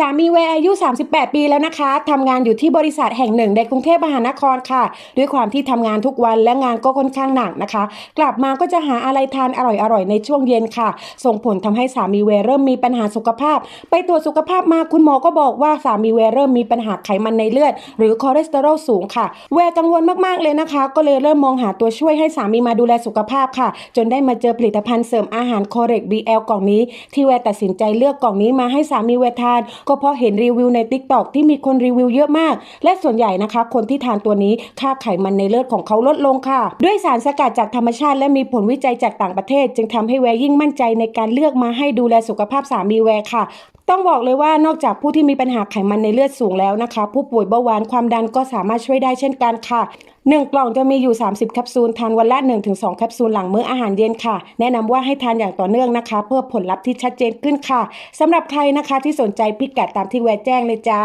สามีเวย์อายุ 38 ปีแล้วนะคะ ทำงานอยู่ที่บริษัทแห่งหนึ่งในกรุงเทพมหานครค่ะ ด้วยความที่ทำงานทุกวันและงานก็ค่อนข้างหนักนะคะ กลับมาก็จะหาอะไรทานอร่อยๆ ในช่วงเย็นค่ะ ส่งผลทำให้สามีเวเริ่มมีปัญหาสุขภาพ ไปตรวจสุขภาพมาคุณหมอก็บอกว่าสามีเวเริ่มมีปัญหาไขมันในเลือด หรือคอเลสเตอรอลสูงค่ะเวกังวลมากๆเลยนะคะ ก็เลยเริ่มมองหาตัวช่วยให้สามีมาดูแลสุขภาพค่ะ จนได้มาเจอผลิตภัณฑ์เสริมอาหารคอเรก BL กล่องนี้ ที่เวตัดสินใจเลือกกล่องนี้มาให้สามีเวทานก็เพราะเห็นรีวิวใน t ิ k t o k ที่มีคนรีวิวเยอะมาก และส่วนใหญ่นะคะ คนที่ทานตัวนี้ค่าไขมันในเลือดของเขาลดลงค่ะ ด้วยสารสกัดจากธรรมชาติ และมีผลวิจัยจากต่างประเทศ จึงทำให้แวร์ยิ่งมั่นใจในการเลือกมาให้ดูแลสุขภาพสามีแวร์ค่ะต้องบอกเลยว่านอกจากผู้ที่มีปัญหาไขมันในเลือดสูงแล้วนะคะ ผู้ป่วยเบาหวานความดันก็สามารถช่วยได้เช่นกันค่ะ 1 กล่องจะมีอยู่ 30 แคปซูล ทานวันละ 1-2 แคปซูลหลังมื้ออาหารเย็นค่ะ แนะนำว่าให้ทานอย่างต่อเนื่องนะคะ เพื่อผลลัพธ์ที่ชัดเจนขึ้นค่ะสำหรับใครนะคะที่สนใจพิกัดตามที่แวร์แจ้งเลยจ้า